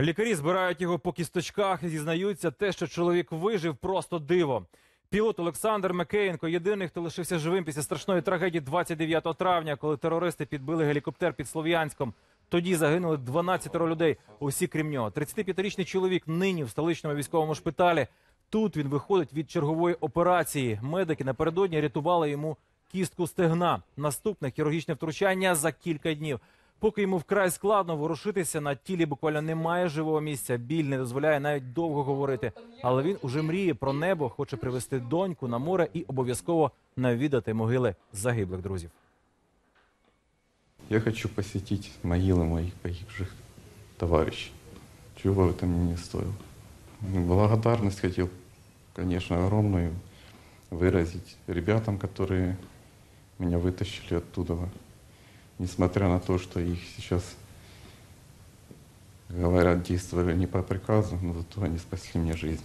Лікарі збирають його по кісточках і зізнаються, те, що чоловік вижив, просто диво. Пілот Олександр Микеєнко єдиний, хто лишився живим після страшної трагедії 29 травня, коли терористи підбили гелікоптер під Слов'янськом. Тоді загинули 12 людей, усі крім нього. 35-річний чоловік нині в столичному військовому шпиталі. Тут він виходить від чергової операції. Медики напередодні рятували йому кістку стегна. Наступне хірургічне втручання за кілька днів. Поки йому вкрай складно ворушитися, на тілі буквально немає живого місця. Біль не дозволяє навіть довго говорити. Але він уже мріє про небо, хоче привезти доньку на море і обов'язково навідати могили загиблих друзів. Я хочу посетить могилы моих погибших товарищей. Чего бы это мне не стоило. Благодарность хотел, конечно, огромную выразить ребятам, которые меня вытащили оттуда. Несмотря на то, что их сейчас, говорят, действовали не по приказу, но зато они спасли мне жизнь.